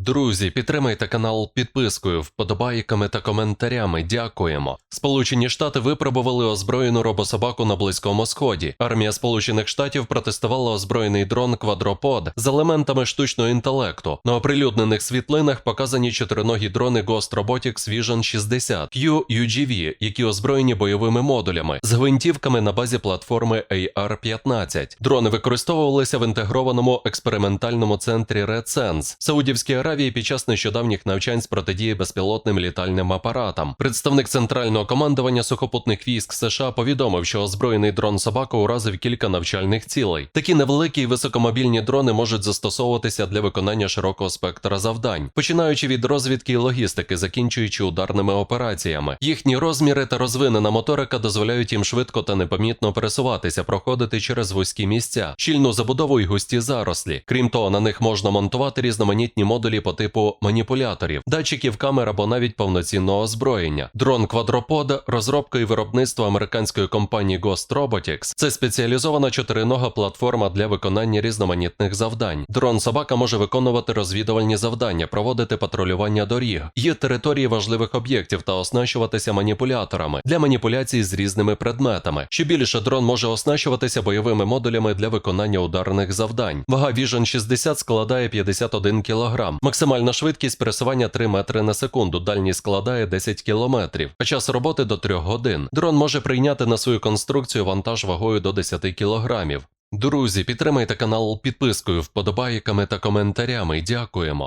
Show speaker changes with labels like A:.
A: Друзі, підтримайте канал підпискою, вподобайками та коментарями. Дякуємо. Сполучені Штати випробували озброєну робособаку на Близькому Сході. Армія Сполучених Штатів протестувала озброєний дрон Квадропод з елементами штучного інтелекту. На оприлюднених світлинах показані чотириногі дрони Ghost Robotics Vision 60 QUGV, які озброєні бойовими модулями з гвинтівками на базі платформи AR-15. Дрони використовувалися в інтегрованому експериментальному центрі RedSense в Саудівській Аравії під час нещодавніх навчань з протидії безпілотним літальним апаратам. Представник центрального командування сухопутних військ США повідомив, що озброєний дрон собака уразив кілька навчальних цілей. Такі невеликі і високомобільні дрони можуть застосовуватися для виконання широкого спектра завдань, починаючи від розвідки і логістики, закінчуючи ударними операціями. Їхні розміри та розвинена моторика дозволяють їм швидко та непомітно пересуватися, проходити через вузькі місця, щільну забудову і густі зарослі. Крім того, на них можна монтувати різноманітні модулі по типу маніпуляторів, датчиків камер або навіть повноцінного озброєння. Дрон Quadropod – розробка і виробництво американської компанії Ghost Robotics. Це спеціалізована чотиринога платформа для виконання різноманітних завдань. Дрон собака може виконувати розвідувальні завдання, проводити патрулювання доріг, є території важливих об'єктів та оснащуватися маніпуляторами для маніпуляцій з різними предметами. Ще більше дрон може оснащуватися бойовими модулями для виконання ударних завдань. Вага Vision 60 складає 51 кг. Максимальна швидкість пересування 3 метри на секунду. Дальність складає 10 кілометрів, а час роботи до 3 годин. Дрон може прийняти на свою конструкцію вантаж вагою до 10 кілограмів. Друзі, підтримайте канал підпискою, вподобайками та коментарями. Дякуємо.